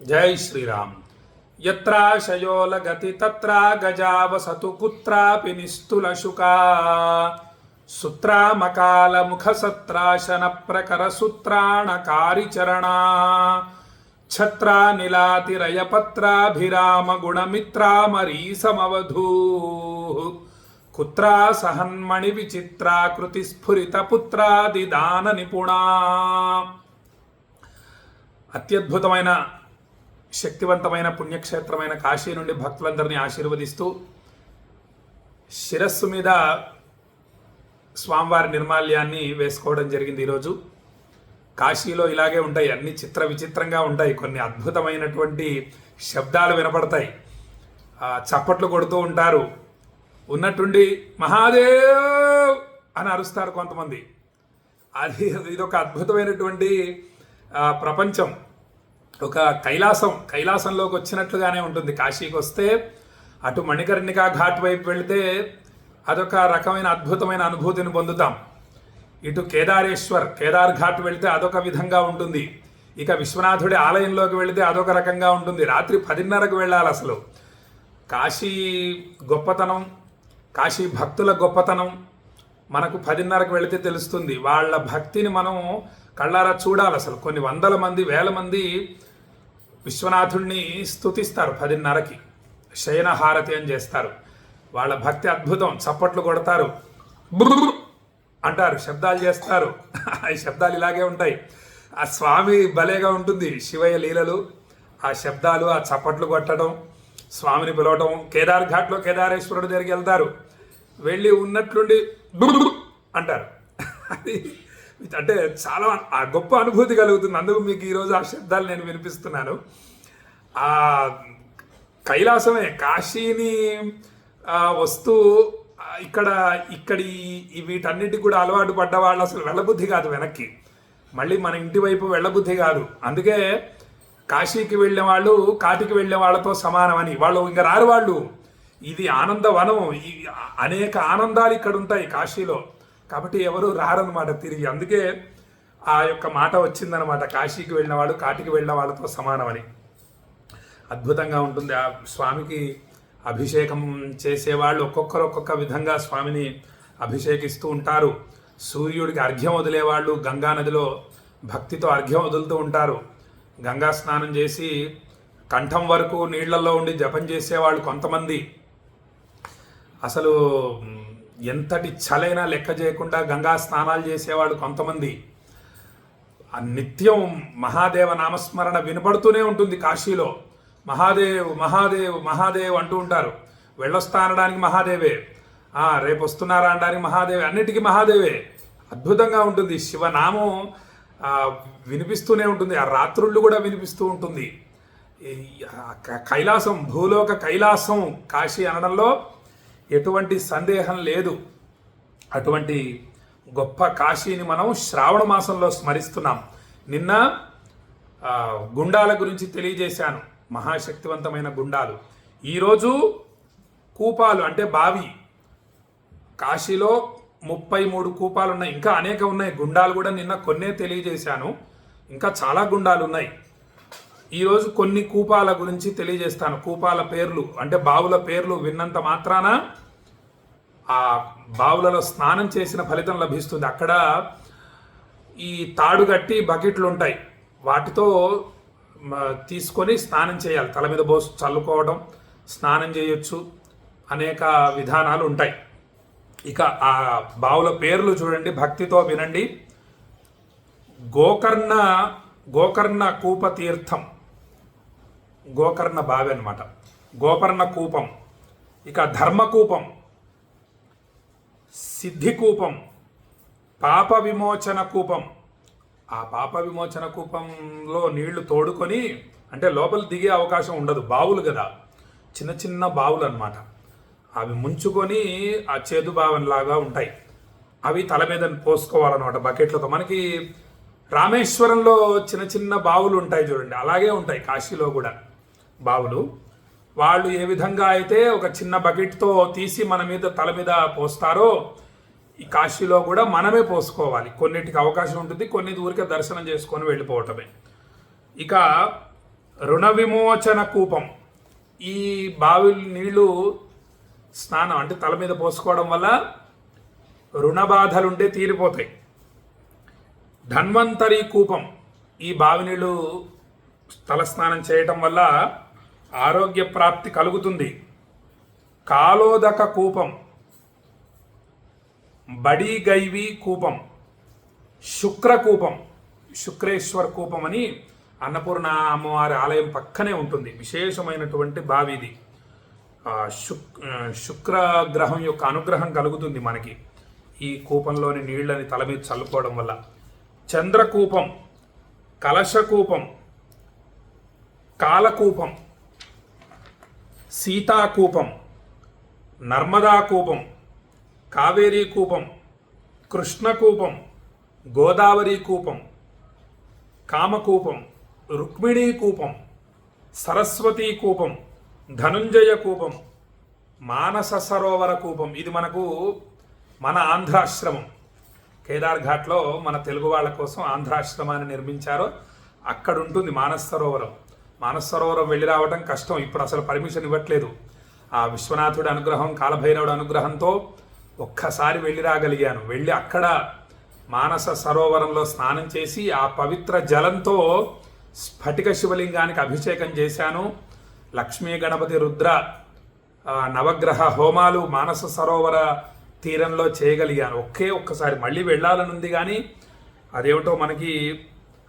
జై శ్రీరామ్. యత్రాశయో లగతి తత్రా గజావసతు కుత్రాపి నిస్తులశుకా. సుత్రామకాల ముఖ సత్రాశన ప్రకర సూత్రాణకారి చరణా ఛత్రా నిలాతిరయపత్రాభిరామ గుణమిత్రామరీ సమవధూ కుత్రా సహన్మణి విచిత్రాకృతి స్ఫురిత పుత్రాదిదాన నిపుణా అత్యద్భుతమైన శక్తివంతమైన పుణ్యక్షేత్రమైన కాశీ నుండి భక్తులందరినీ ఆశీర్వదిస్తూ శిరస్సు మీద స్వామివారి నిర్మాల్యాన్ని వేసుకోవడం జరిగింది ఈరోజు. కాశీలో ఇలాగే ఉంటాయి అన్ని చిత్ర విచిత్రంగా ఉంటాయి. కొన్ని అద్భుతమైనటువంటి శబ్దాలు వినపడతాయి. చప్పట్లు కొడుతూ ఉంటారు. ఉన్నట్టుండి మహాదేవ్ అని అరుస్తారు కొంతమంది. అది ఇది ఒక అద్భుతమైనటువంటి ప్రపంచం. ఒక కైలాసం కైలాసంలోకి వచ్చినట్లుగానే ఉంటుంది. కాశీకి వస్తే అటు మణికర్ణికా ఘాట్ వైపు వెళితే అదొక రకమైన అద్భుతమైన అనుభూతిని పొందుతాం. ఇటు కేదారేశ్వర్ కేదార్ ఘాట్ వెళితే అదొక విధంగా ఉంటుంది. ఇక విశ్వనాథుడి ఆలయంలోకి వెళితే అదొక రకంగా ఉంటుంది. రాత్రి పదిన్నరకు వెళ్ళాలి అసలు. కాశీ గొప్పతనం కాశీ భక్తుల గొప్పతనం మనకు పదిన్నరకు వెళితే తెలుస్తుంది. వాళ్ళ భక్తిని మనం కళ్ళారా చూడాలి అసలు. కొన్ని వందల మంది వేల మంది విశ్వనాథుణ్ణి స్తుతిస్తారు పదిన్నరకి. శయన హారతి అని చేస్తారు. వాళ్ళ భక్తి అద్భుతం. చప్పట్లు కొడతారు. బుర్రు అంటారు. శబ్దాలు చేస్తారు. ఈ శబ్దాలు ఇలాగే ఉంటాయి. ఆ స్వామి భలేగా ఉంటుంది. శివయ్య లీలలు ఆ శబ్దాలు ఆ చప్పట్లు కొట్టడం స్వామిని పిలవటం. కేదార్ ఘాట్లో కేదారేశ్వరుడు దగ్గరికి వెళ్తారు. వెళ్ళి ఉన్నట్లుండి అంటారు. అది అంటే చాలా ఆ గొప్ప అనుభూతి కలుగుతుంది. అందుకు మీకు ఈరోజు ఆ శబ్దాలు నేను వినిపిస్తున్నాను. ఆ కైలాసమే కాశీని వస్తూ ఇక్కడ ఇక్కడి ఈ వీటన్నిటికి కూడా అలవాటు పడ్డ వాళ్ళు అసలు వెళ్ళబుద్ధి కాదు వెనక్కి. మళ్ళీ మన ఇంటి వైపు వెళ్ళబుద్ధి కాదు. అందుకే కాశీకి వెళ్ళే వాళ్ళు కాటికి వెళ్ళే వాళ్ళతో సమానమని. వాళ్ళు ఇంకా రారు వాళ్ళు. ఇది ఆనందవనం. ఈ అనేక ఆనందాలు ఇక్కడ ఉంటాయి కాశీలో. కాబట్టి ఎవరు రారనమాట తిరిగి. అందుకే ఆ యొక్క మాట వచ్చిందనమాట కాశీకి వెళ్ళిన వాళ్ళు కాటికి వెళ్ళిన వాళ్ళతో సమానమని. అద్భుతంగా ఉంటుంది. ఆ స్వామికి అభిషేకం చేసేవాళ్ళు ఒక్కొక్కరు ఒక్కొక్క విధంగా స్వామిని అభిషేకిస్తూ ఉంటారు. సూర్యుడికి అర్ఘ్యం వదిలేవాళ్ళు గంగా నదిలో భక్తితో అర్ఘ్యం వదులుతూ ఉంటారు. గంగా స్నానం చేసి కంఠం వరకు నీళ్ళలో ఉండి జపం చేసేవాళ్ళు కొంతమంది. అసలు ఎంతటి చలైనా లెక్క చేయకుండా గంగా స్నానాలు చేసేవాడు కొంతమంది. ఆ నిత్యం మహాదేవ నామస్మరణ వినపడుతూనే ఉంటుంది కాశీలో. మహాదేవ్ మహాదేవ్ మహాదేవ్ అంటూ ఉంటారు. వెళ్ళొస్తా అనడానికి మహాదేవే. ఆ, రేపు వస్తున్నారా అనడానికి మహాదేవే. అన్నిటికీ మహాదేవే. అద్భుతంగా ఉంటుంది. శివనామం వినిపిస్తూనే ఉంటుంది. ఆ రాత్రుళ్ళు కూడా వినిపిస్తూ ఉంటుంది. కైలాసం భూలోక కైలాసం కాశీ అనడంలో ఎటువంటి సందేహం లేదు. అటువంటి గొప్ప కాశీని మనం శ్రావణ మాసంలో స్మరిస్తున్నాం. నిన్న గుండాల గురించి తెలియజేశాను. మహాశక్తివంతమైన గుండాలు. ఈరోజు కూపాలు అంటే బావి. కాశీలో ముప్పై మూడు కూపాలు ఉన్నాయి ఇంకా అనేక ఉన్నాయి. గుండాలు కూడా నిన్న కొన్నే తెలియజేశాను. ఇంకా చాలా గుండాలు ఉన్నాయి ఈరోజు కొన్ని కూపాల గురించి తెలియజేస్తాను. కూపాల పేర్లు అంటే బావుల పేర్లు విన్నంత మాత్రాన ఆ బావులలో స్నానం చేసిన ఫలితం లభిస్తుంది. అక్కడ ఈ తాడు కట్టి బకెట్లు ఉంటాయి. వాటితో తీసుకొని స్నానం చేయాలి. తల మీద పోసి చల్లుకోవడం స్నానం చేయొచ్చు అనేక విధానాలు ఉంటాయి. ఇక ఆ బావుల పేర్లు చూడండి భక్తితో వినండి. గోకర్ణ గోకర్ణ కూప తీర్థం. గోకర్ణ బావి అనమాట గోకర్ణ కూపం. ఇక ధర్మకూపం. సిద్ధికూపం. పాప విమోచన కూపం. ఆ పాప విమోచన కూపంలో నీళ్ళు తోడుకొని అంటే లోపల దిగే అవకాశం ఉండదు. బావులు కదా. చిన్న చిన్న బావులు అనమాట అవి ముంచుకొని ఆ చేదు బావన్లాగా ఉంటాయి. అవి తల మీద పోసుకోవాలన్నమాట బకెట్లతో. మనకి రామేశ్వరంలో చిన్న చిన్న బావులు ఉంటాయి చూడండి. అలాగే ఉంటాయి కాశీలో కూడా. బావులు. వాళ్ళు ఏ విధంగా అయితే ఒక చిన్న బకెట్తో తీసి మన మీద తల మీద పోస్తారో ఈ కాశీలో కూడా మనమే పోసుకోవాలి. కొన్నిటికి అవకాశం ఉంటుంది కొన్ని ఊరికే దర్శనం చేసుకొని వెళ్ళిపోవటమే. ఇక రుణ విమోచన కూపం. ఈ బావి నీళ్ళు స్నానం అంటే తల మీద పోసుకోవడం వల్ల రుణ బాధలుంటే తీరిపోతాయి. ధన్వంతరి కూపం. ఈ బావి నీళ్ళు తల స్నానం చేయటం వల్ల ఆరోగ్య ప్రాప్తి కలుగుతుంది. కాలోదక కూపం. బడీగైవి కూపం. శుక్రకూపం శుక్రేశ్వర్ కూపం అని అన్నపూర్ణ అమ్మవారి ఆలయం పక్కనే ఉంటుంది. విశేషమైనటువంటి బావి ఇది శుక్ శుక్ర గ్రహం యొక్క అనుగ్రహం కలుగుతుంది మనకి. ఈ కూపంలోని నీళ్ళని తల మీద చల్లుకోవడం వల్ల. చంద్రకూపం. కలశకూపం. కాలకూపం. సీతాకూపం నర్మదా కూపం కావేరీ కూపం కృష్ణకూపం గోదావరి కూపం కామకూపం రుక్మిణీ కూపం సరస్వతీ కూపం ధనుంజయ కూపం మానస సరోవర కూపం ఇది మనకు మన ఆంధ్రాశ్రమం. కేదార్ ఘాట్లో మన తెలుగు వాళ్ళ కోసం ఆంధ్రాశ్రమాన్ని నిర్మించారు అక్కడుంటుంది మానస సరోవరం. మానస సరోవరం వెళ్ళి రావడం కష్టం. ఇప్పుడు అసలు పర్మిషన్ ఇవ్వట్లేదు. ఆ విశ్వనాథుడి అనుగ్రహం కాలభైరవుడి అనుగ్రహంతో ఒక్కసారి వెళ్ళి రాగలిగాను. వెళ్ళి అక్కడ మానస సరోవరంలో స్నానం చేసి ఆ పవిత్ర జలంతో స్ఫటిక శివలింగానికి అభిషేకం చేశాను. లక్ష్మీ గణపతి రుద్ర నవగ్రహ హోమాలు మానస సరోవర తీరంలో చేయగలిగాను. ఒకే ఒక్కసారి మళ్ళీ వెళ్ళాలనుంది కానీ అదేమిటో మనకి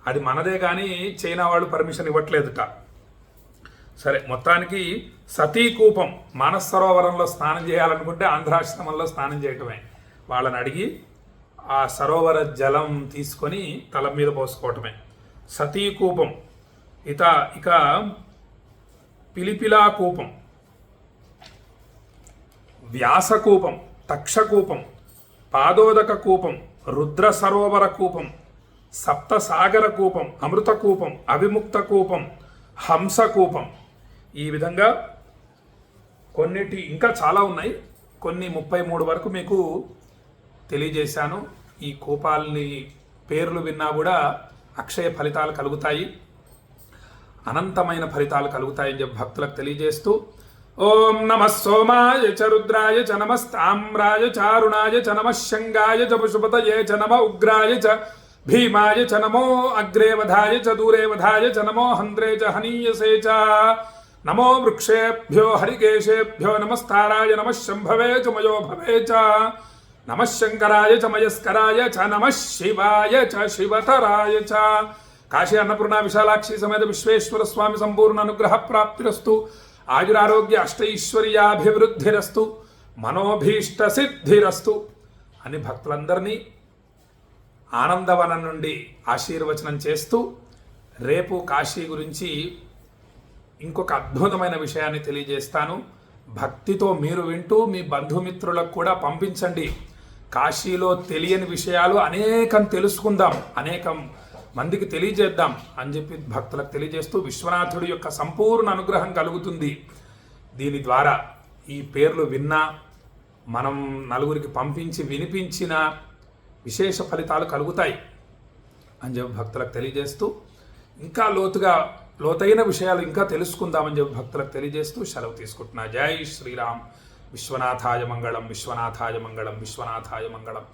అది మనదే కానీ చైనా వాళ్ళు పర్మిషన్ ఇవ్వట్లేదుట. సరే మొత్తానికి సతీకూపం మానసరోవరంలో స్నానం చేయాలనుకుంటే ఆంధ్రాశ్రమంలో స్నానం చేయటమే. వాళ్ళని అడిగి ఆ సరోవర జలం తీసుకొని తల మీద పోసుకోవటమే. సతీకూపం ఇత ఇక పిలిపిలా కూపం. వ్యాసకూపం తక్షకూపం పాదోదక కూపం రుద్ర సరోవర కూపం సప్తసాగర కూపం అమృత కూపం అవిముక్త కూపం హంస కూపం. ఈ విధంగా కొన్నిటి ఇంకా చాలా ఉన్నాయి. కొన్ని ముప్పై మూడు వరకు మీకు తెలియజేశాను. ఈ కూపాలని పేర్లు విన్నా కూడా అక్షయ ఫలితాలు కలుగుతాయి. అనంతమైన ఫలితాలు కలుగుతాయని చెప్పి భక్తులకు తెలియజేస్తూ ఓం నమ సోమాయ చ రుద్రాయ చ నమస్తామ్రాయ చారుణాయ చ నమ శంగాయ చ పశుపతయే చ నమ ఉగ్రాయ చ భీమాయ చ నమో అగ్రే వధాయ చ దూరే వధాయ చ నమో హంద్రే చ హనీయసే చ నమో వృక్షేభ్యో హరికేశేభ్యో నమస్తారాయ నమ శంభవే చ మయో భవే చ నమ శంకరాయ చ మయస్కరాయ చ నమ శివాయ చ శివతరాయ చ కాశీ అన్నపూర్ణ విశాలాక్షి సమేత విశ్వేశ్వర స్వామి సంపూర్ణ అనుగ్రహ ప్రాప్తిరస్తు. ఆయురారోగ్య అష్టైశ్వర్యాభివృద్ధిరస్తు. మనోభీష్ట సిద్ధిరస్తు. అని భక్తులందరినీ ఆనందవనం నుండి ఆశీర్వచనం చేస్తూ రేపు కాశీ గురించి ఇంకొక అద్భుతమైన విషయాన్ని తెలియజేస్తాను. భక్తితో మీరు వింటూ మీ బంధుమిత్రులకు కూడా పంపించండి. కాశీలో తెలియని విషయాలు అనేకం తెలుసుకుందాం అనేకం మందికి తెలియజేద్దాం అని చెప్పి భక్తులకు తెలియజేస్తూ విశ్వనాథుడి యొక్క సంపూర్ణ అనుగ్రహం కలుగుతుంది. దీని ద్వారా ఈ పేర్లు విన్నా మనం నలుగురికి పంపించి వినిపించిన విశేష ఫలితాలు కలుగుతాయి అని చెప్పి భక్తులకు తెలియజేస్తూ ఇంకా లోతుగా లోతైన విషయాలు ఇంకా తెలుసుకుందామని చెప్పి భక్తులకు తెలియజేస్తూ సెలవు తీసుకుంటున్నా. జై శ్రీరామ్. విశ్వనాథాయ మంగళం విశ్వనాథాయ మంగళం విశ్వనాథాయ మంగళం.